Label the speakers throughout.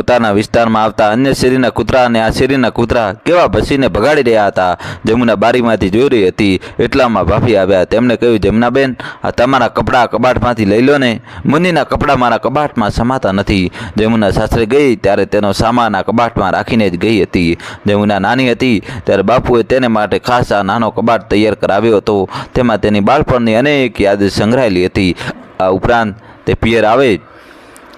Speaker 1: પોતાના વિસ્તારમાં આવતા અન્ય શેરીના કૂતરા અને આ શેરીના કૂતરા કેવા ભસીને ભગાડી રહ્યા હતા? જમુના બારીમાંથી જોઈ રહી હતી, એટલામાં ભાભી આવ્યા. તેમણે કહ્યું જમનાબેન આ તમારા કપડાં કબાટમાંથી લઈ લો ને. મુનિના કપડાં મારા કબાટમાં સમાતા નથી. જમુના સાસરે ગઈ ત્યારે તેનો સામાન આ કબાટમાં રાખીને જ ગઈ હતી. જમુના નાની હતી ત્યારે બાપુએ તેને માટે ખાસ આ નાનો કબાટ તૈયાર કરાવ્યો હતો. તેમાં તેની બાળપણની અનેક યાદ સંગ્રહાયેલી હતી. આ ઉપરાંત તે પિયર આવે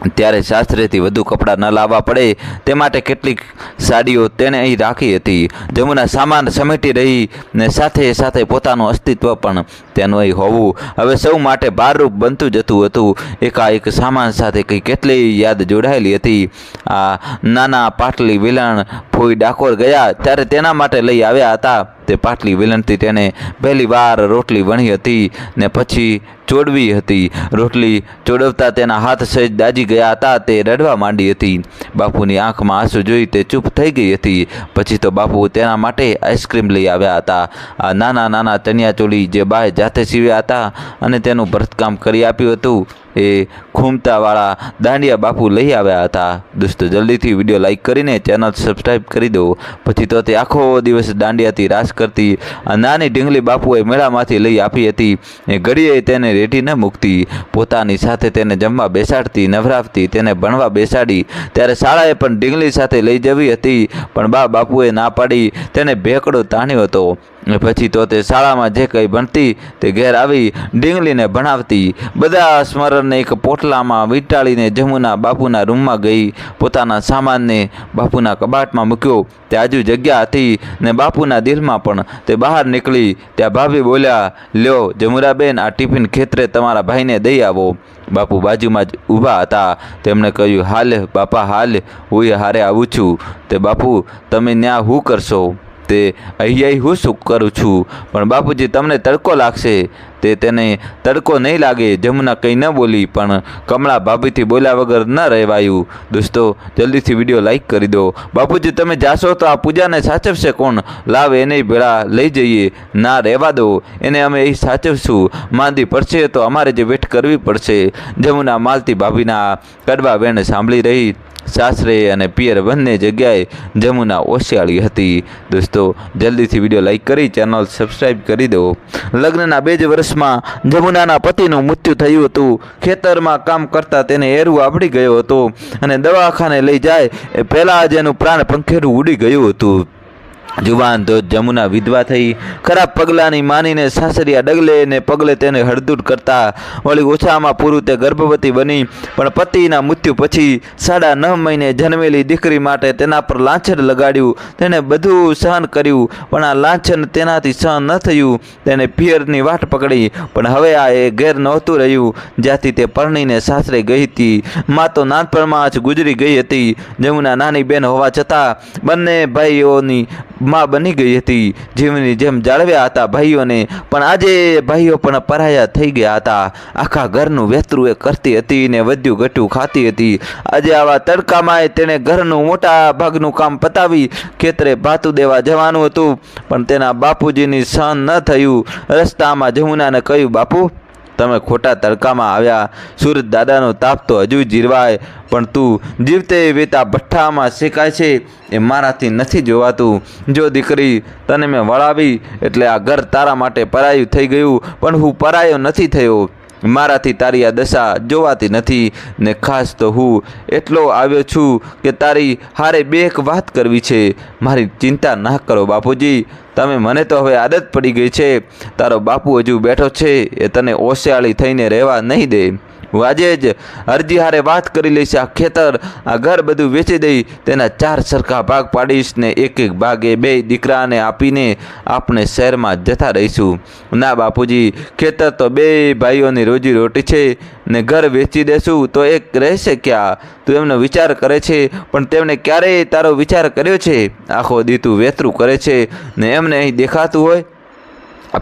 Speaker 1: ત્યારે શાસ્ત્રેથી વધુ કપડાં ન લાવવા પડે. તે માટે કેટલીક સાડીઓ તેણે અહીં રાખી હતી. જમુના સામાન સમેટી રહી ને સાથે સાથે પોતાનું અસ્તિત્વ પણ તેનું અહીં હોવું. હવે સૌ માટે ભારરૂપ બનતું જતું હતું. એકાએક સામાન સાથે કંઈ કેટલી યાદ જોડાયેલી હતી. આ નાના પાટલી વિલણ ફોઈ ડાકોર ગયા ત્યારે તેના માટે લઈ આવ્યા હતા. તે પાટલી વિલણથી તેને પહેલી વાર રોટલી વણી હતી ને પછી ચોડવી હતી. રોટલી ચોડવતા તેના હાથ સહેજ દાજી ગયા હતા, તે રડવા માંડી હતી. બાપુની આંખમાં આંસુ જોઈ તે ચૂપ થઈ ગઈ હતી. પછી તો બાપુ તેના માટે આઈસ્ક્રીમ લઈ આવ્યા હતા. આ નાના નાના ચણિયાચોળી જે બાએ જાતે સીવ્યા હતા અને તેનું ભરતકામ કરી આપ્યું હતું. એ ખૂમતાવાળા દાંડિયા બાપુ લઈ આવ્યા હતા. દોસ્તો, જલ્દીથી વીડિયો લાઇક કરીને ચેનલ સબસ્ક્રાઈબ કરી દો. પછી તો તે આખો દિવસ દાંડિયાથી રાસ કરતી, આ નાની ઢીંગલી બાપુએ મેળામાંથી લઈ આપી હતી. એ ઘડીએ તેને રેટી ન મૂકતી. પોતાની સાથે તેને જમવા બેસાડતી, નવરાવતી, તેને ભણવા બેસાડી. ત્યારે શાળાએ પણ ઢીંગલી સાથે લઈ જવી હતી. પણ બા બાપુએ ના પાડી. તેને ભેકડો તાણ્યો હતો. પછી તો તે શાળામાં જે કંઈ ભણતી તે ઘેર આવી ડીંગલીને ભણાવતી. બધા સ્મરણને એક પોટલામાં વીંટાળીને જમુના બાપુના રૂમમાં ગઈ, પોતાના સામાનને બાપુના કબાટમાં મૂક્યો. તે આજુ જગ્યા હતી ને બાપુના દિલમાં પણ તે બહાર નીકળી. ત્યાં ભાભી બોલ્યા, લ્યો, જમુરાબેન, આ ટિફિન ખેતરે તમારા ભાઈને દઈ આવો. બાપુ બાજુમાં જ ઊભા હતા. તેમણે કહ્યું, હાલ, બાપા, હાલ, હું હારે આવું છું. તે બાપુ, તમે ન્યા હું કરશો? તે અહીંયા હું શું કરું છું? પણ બાપુજી તમને તડકો લાગશે. તે તેને તડકો નહીં લાગે, જમુના કંઈ ન બોલી, પણ કમળા ભાભીથી બોલ્યા વગર ન રહેવાયું. દોસ્તો, જલ્દીથી વીડિયો લાઇક કરી દો. બાપુજી, તમે જાશો તો આ પૂજાને સાચવશે કોણ? લાવ એને ભેળા લઈ જઈએ. ના, રહેવા દો. એને અમે એ સાચવશું. માંદી પડશે તો અમારે જે વેઠ કરવી પડશે. જમુના માલતી ભાભીના કડવા વેણ સાંભળી રહી સાસરે અને પિયર બંને જગ્યાએ જમુના ઓશિયાળી હતી. દોસ્તો, જલ્દીથી વીડિયો લાઇક કરી, ચેનલ સબસ્ક્રાઈબ કરી દો. લગ્નના બે જ વર્ષમાં જમુનાના પતિનું મૃત્યુ થયું હતું. ખેતરમાં કામ કરતા તેને એરું આવડી ગયો હતો અને દવાખાને લઈ જાય એ પહેલાં જ એનું પ્રાણ પંખેરું ઉડી ગયું હતું. જુવાન તો જમુના વિધવા થઈ. ખરાબ પગલાંની માનીને સાસરિયા ડગલે ને પગલે તેને હળદૂટ કરતા વળી ઓછામાં પૂરું તે ગર્ભવતી બની. પણ પતિના મૃત્યુ પછી સાડા નવ મહિને જન્મેલી દીકરી માટે તેના પર લાંછન લગાડ્યું. તેણે બધું સહન કર્યું, પણ આ લાંછન તેનાથી સહન ન થયું. તેને પિયરની વાટ પકડી, પણ હવે આ એ ઘેર નહોતું રહ્યું, જ્યાંથી તે પરણીને સાસરે ગઈ હતી. મા તો નાનપણમાં જ ગુજરી ગઈ હતી. જમુના નાની બેન હોવા છતાં બંને ભાઈઓની માં બની ગઈ હતી. જીવની જેમ જાળવ્યા હતા ભાઈઓને. પણ આજે ભાઈઓ પણ પરાયા થઈ ગયા હતા. આખા ઘરનું વેતરું એ કરતી હતી ને વધ્યું ઘટ્યું ખાતી હતી. આજે આવા તડકામાં તેણે ઘરનું મોટા ભાગનું કામ પતાવી ખેતરે ભાતું દેવા જવાનું હતું. પણ તેના બાપુજીની સહન ન થયું. રસ્તામાં જમુનાને કહ્યું, બાપુ તમે ખોટા તડકામાં આવ્યા. સુરત દાદાનો તાપ તો હજુ જીરવાય, પણ તું જીવતે વેતા ભઠ્ઠામાં શેકાય છે એ મારાથી નથી જોવાતું. જો દીકરી તને મેં વળાવી, એટલે આ ઘર તારા માટે પરાયું થઈ ગયું, પણ હું પરાયો નથી થયો. મારાથી તારી આ દશા જોવાતી નથી ને ખાસ તો હું એટલો આવ્યો છું કે તારી હારે બે એક વાત કરવી છે. મારી ચિંતા ના કરો બાપુજી. તમે મને તો હવે આદત પડી ગઈ છે. તારો બાપુ હજુ બેઠો છે એ તને ઓશિયાળી થઈને રહેવા નહીં દે. હું આજે જ અરજી હારે વાત કરી લઈશ. આ ખેતર, આ ઘર બધું વેચી દઈ તેના ચાર સરખા ભાગ પાડીશ ને એક એક ભાગે બે દીકરાને આપીને આપણે શહેરમાં જતા રહીશું. ના બાપુજી, ખેતર તો બે ભાઈઓની રોજી રોટી છે ને ઘર વેચી દેશું તો એક રહેશે ક્યાં? તું એમનો વિચાર કરે છે, પણ તેમણે ક્યારેય તારો વિચાર કર્યો છે? આખો દી તું વેતરું કરે છે ને એમને અહીં દેખાતું હોય?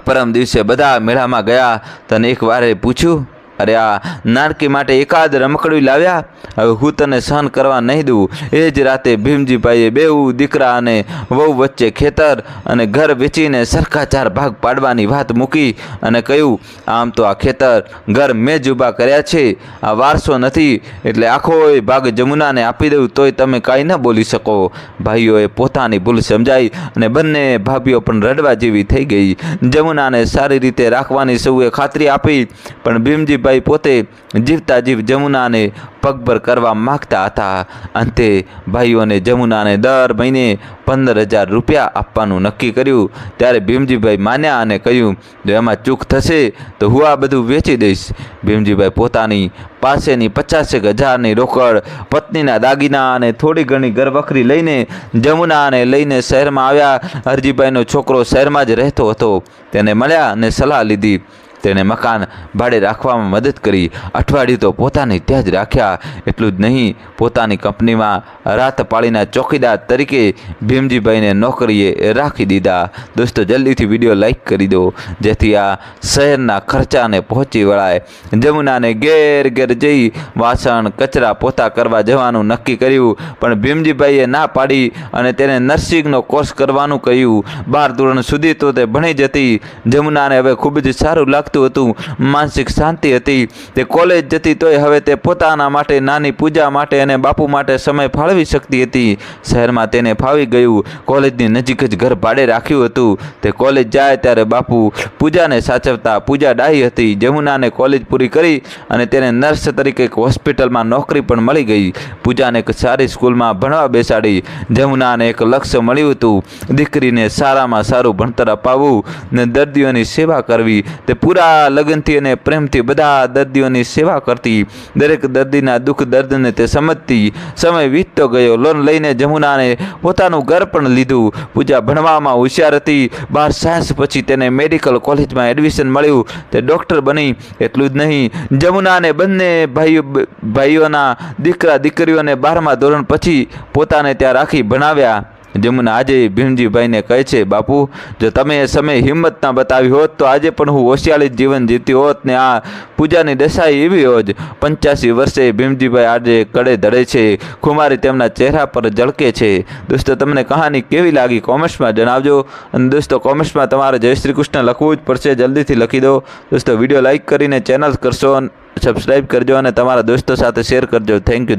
Speaker 1: પરમ દિવસે બધા મેળામાં ગયા, તને એક વારે પૂછ્યું અરે આ નાનકી માટે એકાદ રમકડું લાવ્યા? હવે હું તને સહન કરવા નહીં દઉં. એ જ રાતે ભીમજીભાઈએ બેઉ દીકરા અને વહુ વચ્ચે ખેતર અને ઘર વેચીને સરખા ચાર ભાગ પાડવાની વાત મૂકી અને કહ્યું, આમ તો આ ખેતર ઘર મેં જ ઊભા કર્યા છે. આ વારસો નથી, એટલે આખો એ ભાગ જમુનાને આપી દઉં, તોય તમે કાંઈ ન બોલી શકો. ભાઈઓએ પોતાની ભૂલ સમજાઈ અને બંને ભાભીઓ પણ રડવા જેવી થઈ ગઈ. જમુનાને સારી રીતે રાખવાની સૌએ ખાતરી આપી, પણ ભીમજીભાઈ પોતે જીવતા જીવ જમુનાને પગભર કરવા માગતા હતા. અંતે ભાઈઓને જમુનાને દર મહિને પંદર હજાર રૂપિયા આપવાનું નક્કી કર્યું. ત્યારે ભીમજીભાઈ માન્યા અને કહ્યું, જો એમાં ચૂક થશે, તો હું આ બધું વેચી દઈશ. ભીમજીભાઈ પોતાની પાસેની પચાસેક હજારની રોકડ પત્નીના દાગીના અને થોડી ઘણી ઘરવખરી લઈને જમુનાને લઈને શહેરમાં આવ્યા. હરજીભાઈનો છોકરો શહેરમાં જ રહેતો હતો. તેને મળ્યા અને સલાહ લીધી. તેણે મકાન ભાડે રાખવામાં મદદ કરી. અઠવાડિયું તો પોતાની ત્યાં જ રાખ્યા. એટલું જ નહીં, પોતાની કંપનીમાં રાત પાળીના ચોકીદાર તરીકે ભીમજીભાઈને નોકરીએ રાખી દીધા. દોસ્તો, જલ્દીથી વીડિયો લાઇક કરી દો, જેથી આ શહેરના ખર્ચાને પહોંચી વળાય. જમુનાને ઘેર ઘેર જઈ વાસણ, કચરા પોતા કરવા જવાનું નક્કી કર્યું, પણ ભીમજીભાઈએ ના પાડી અને તેને નર્સિંગનો કોર્સ કરવાનું કહ્યું. બાર ધોરણ સુધી તો તે ભણી જતી. જમુનાને હવે ખૂબ જ સારું લાગતું હતું. માનસિક શાંતિ હતી. તે કોલેજ જતી તોય હવે તે પોતાના માટે નાની પૂજા માટે અને બાપુ માટે સમય ફાળવી શકતી હતી. શહેરમાં તેને ફાવી ગયું. કોલેજની નજીક જ ઘર ભાડે રાખ્યું હતું. તે કોલેજ જાય ત્યારે બાપુ પૂજાને સાચવતા પૂજા ડાહી હતી. જમુનાને કોલેજ પૂરી કરી અને તેને નર્સ તરીકે એક હોસ્પિટલમાં નોકરી પણ મળી ગઈ. પૂજાને એક સારી સ્કૂલમાં ભણવા બેસાડી. જમુનાને એક લક્ષ્ય મળ્યું હતું. દીકરીને સારામાં સારું ભણતર અપાવવું ને દર્દીઓની સેવા કરવી. તે પૂરા લગનથી અને પ્રેમથી બધા દર્દીઓની સેવા કરતી. દરેક દર્દીના દુઃખ દર્દને તે સમજતી સમય વીતતો ગયો. લોન લઈને જમુનાને પોતાનું ઘર પણ લીધું. પૂજા ભણવામાં હોશિયાર હતી. બાર સાયન્સ પછી તેને મેડિકલ કોલેજમાં એડમિશન મળ્યું. તે ડૉક્ટર બની. એટલું જ નહીં. જમુનાને બંને ભાઈઓ ભાઈઓના દીકરા દીકરીઓને બારમા ધોરણ પછી પોતાને ત્યાં રાખી ભણાવ્યા. જમુના આજે ભીમજીભાઈને કહે છે, બાપુ, જો તમે એ સમયે હિંમત ના બતાવી હોત, તો આજે પણ હું હોશિયાળી જીવન જીતી હોત ને આ પૂજાની દશાઈ એવી હોત. પંચ્યાસી વર્ષે ભીમજીભાઈ આજે કડે ધડે છે, ખુમારી તેમના ચહેરા પર ઝળકે છે. દોસ્તો, તમને કહાની કેવી લાગી કોમેન્ટ્સમાં જણાવજો અને દોસ્તો, કોમેન્ટ્સમાં તમારે જય શ્રી કૃષ્ણ લખવું જ પડશે. જલ્દીથી લખી દો. દોસ્તો, વીડિયો લાઈક કરીને ચેનલ કરશો સબસ્ક્રાઈબ કરજો અને તમારા દોસ્તો સાથે શેર કરજો. Thank you.